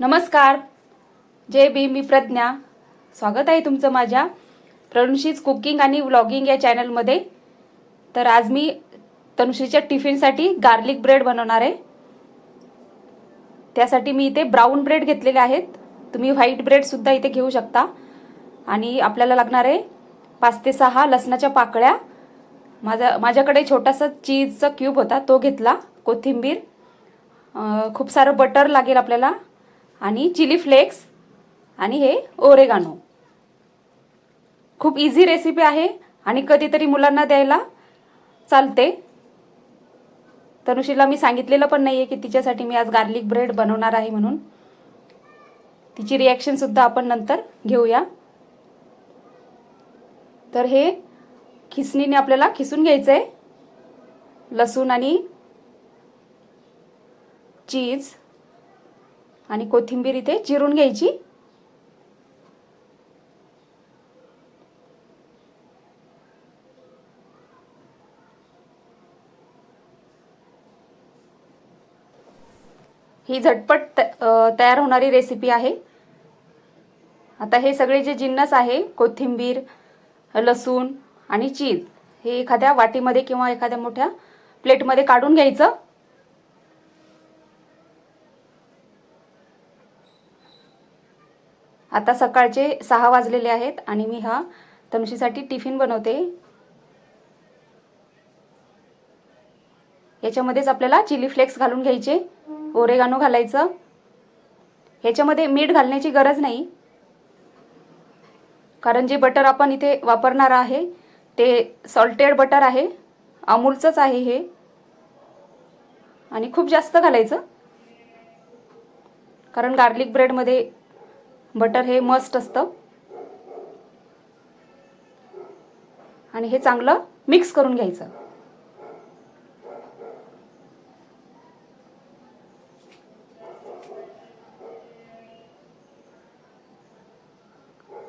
नमस्कार. जय बी मी प्रज्ञा. स्वागत आहे तुमचं माझ्या तनुश्रीज कुकिंग आणि व्लॉगिंग या चॅनलमध्ये. तर आज मी तनुश्रीच्या टिफिनसाठी गार्लिक ब्रेड बनवणार आहे. त्यासाठी मी इथे ब्राऊन ब्रेड घेतलेले आहेत. तुम्ही व्हाईट ब्रेडसुद्धा इथे घेऊ शकता. आणि आपल्याला लागणार आहे पाच ते सहा लसणाच्या पाकळ्या. माझा माझ्याकडे छोटासा चीजचा क्यूब होता तो घेतला. कोथिंबीर. खूप सारं बटर लागेल आपल्याला. आणि चिली फ्लेक्स आणि हे ओरेगानो. खूप इझी रेसिपी आहे आणि कधीतरी मुलांना द्यायला चालते. तनुषीला मी सांगितलेलं पण नाही आहे की तिच्यासाठी मी आज गार्लिक ब्रेड बनवणार आहे म्हणून. तिची रिॲक्शनसुद्धा आपण नंतर घेऊया. तर हे खिसणीने आपल्याला खिसून घ्यायचं आहे लसूण आणि चीज आणि कोथिंबीर इथे चिरून घ्यायची. ही झटपट तयार होणारी रेसिपी आहे. आता हे सगळे जे जिन्नस आहे कोथिंबीर लसूण आणि चीज हे एखाद्या वाटीमध्ये किंवा एखाद्या मोठ्या प्लेटमध्ये काढून घ्यायचं. आता सकाळचे सहा वाजलेले आहेत आणि मी हा तमशीसाठी टिफिन बनवते. याच्यामध्येच आपल्याला चिली फ्लेक्स घालून घ्यायचे ओरेगानो घालायचं. ह्याच्यामध्ये मीठ घालण्याची गरज नाही. कारण जे बटर आपण इथे वापरणार आहे ते सॉल्टेड बटर आहे अमूलचंच आहे हे. आणि खूप जास्त घालायचं. कारण गार्लिक ब्रेडमध्ये बटर हे मस्ट असतं. आणि हे चांगलं मिक्स करून घ्यायचं.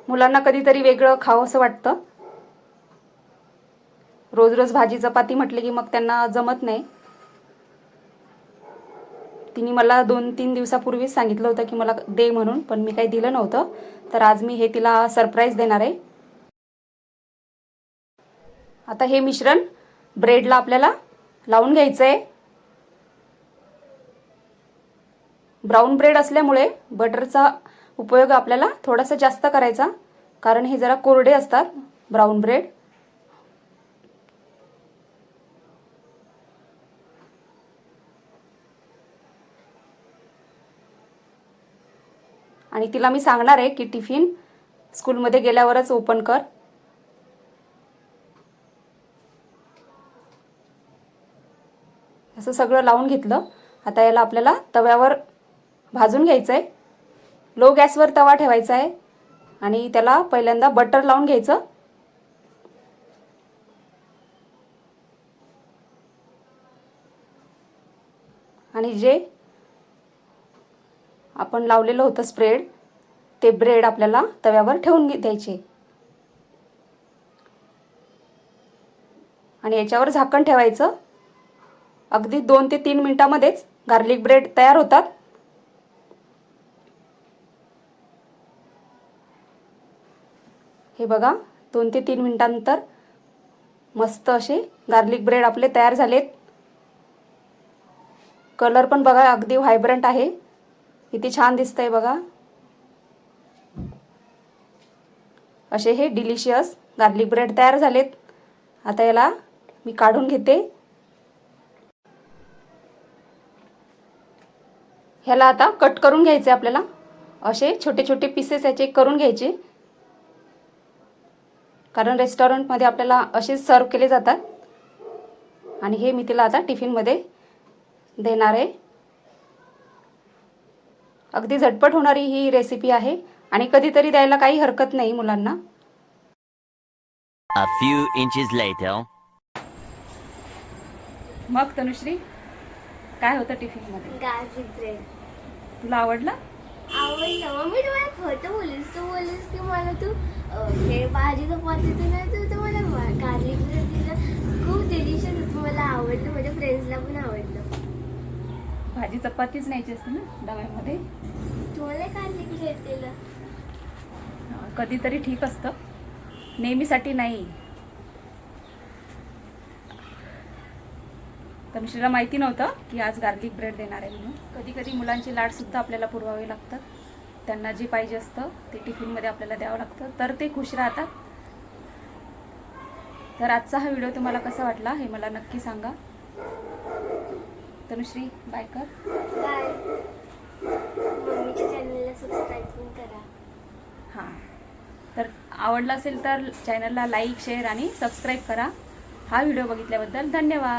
मुलांना कधीतरी वेगळं खावं असं वाटतं. रोज रोज भाजी चपाती म्हटली की मग त्यांना जमत नाही. तिने मला दोन तीन दिवसापूर्वीच सांगितलं होतं की मला दे म्हणून पण मी काही दिलं नव्हतं. तर आज मी हे तिला सरप्राईज देणार आहे. आता हे मिश्रण ब्रेडला आपल्याला लावून घ्यायचं आहे ब्राऊन ब्रेड असल्यामुळे बटरचा उपयोग आपल्याला थोडासा जास्त करायचा कारण हे जरा कोरडे असतात ब्राऊन ब्रेड आणि तिला मी सांगणार आहे की टिफिन स्कूलमध्ये गेल्यावरच ओपन कर. असं सगळं लावून घेतलं. आता याला आपल्याला तव्यावर भाजून घ्यायचं आहे लो गॅसवर तवा ठेवायचा आहे आणि त्याला पहिल्यांदा बटर लावून घ्यायचं. आणि जे आपण लावलेलं होतं स्प्रेड ते ब्रेड आपल्याला तव्यावर ठेवून घे- द्यायचे. आणि याच्यावर झाकण ठेवायचं. अगदी दोन ते तीन मिनिटामध्येच गार्लिक ब्रेड तयार होतात. हे बघा दोन ते तीन मिनिटांनंतर मस्त असे गार्लिक ब्रेड आपले तयार झालेत. कलर पण बघा अगदी व्हायब्रंट आहे. किती छान दिसतंय बघा. असे हे डिलिशियस गार्लिक ब्रेड तयार झालेत. आता याला मी काढून घेते. ह्याला आता कट करून घ्यायचे आपल्याला. असे छोटे छोटे पीसेस याचे करून घ्यायचे. कारण रेस्टॉरंटमध्ये आपल्याला असेच सर्व केले जातात. आणि हे मी तिला आता टिफिनमध्ये देणार आहे. अगदी झटपट होणारी ही रेसिपी आहे आणि कधीतरी द्यायला काही हरकत नाही मुलांना. A few inches later. मग तनुश्री काय होतं टिफिनमध्ये गार्लिक ब्रेड तुला आवडलं? आवडलं. मग मी तुम्हाला खोटं बोलीस तू बोलीस की मला तू अं, हे भाजी चपातीचं नाही. तू तर मला गार्लिक ब्रेड दिलं. खूप डिलिशियस होतं मला आवडलं. माझ्या फ्रेंड्सला पण आवडलं. भाजी चपातीच न्यायची असते ना डब्यामध्ये? कधीतरी ठीक असतं. नेहमीसाठी नाही. तनुश्रीला माहिती नव्हतं की आज गार्लिक ब्रेड देणार आहे म्हणून. कधी कधी मुलांचे लाडसुद्धा आपल्याला पुरवावे लागतात. त्यांना जे पाहिजे असतं ते टिफिनमध्ये आपल्याला द्यावं लागतं. तर ते खुश राहतात. तर आजचा हा व्हिडिओ तुम्हाला कसा वाटला हे मला नक्की सांगा. तनुश्री बाय कर. बाय मम्मीच्या चॅनलला सबस्क्राईब पण करा. हां. तर आवडला असेल तर चॅनलला लाईक शेअर आणि सबस्क्राईब करा. हा व्हिडिओ बघितल्याबद्दल धन्यवाद.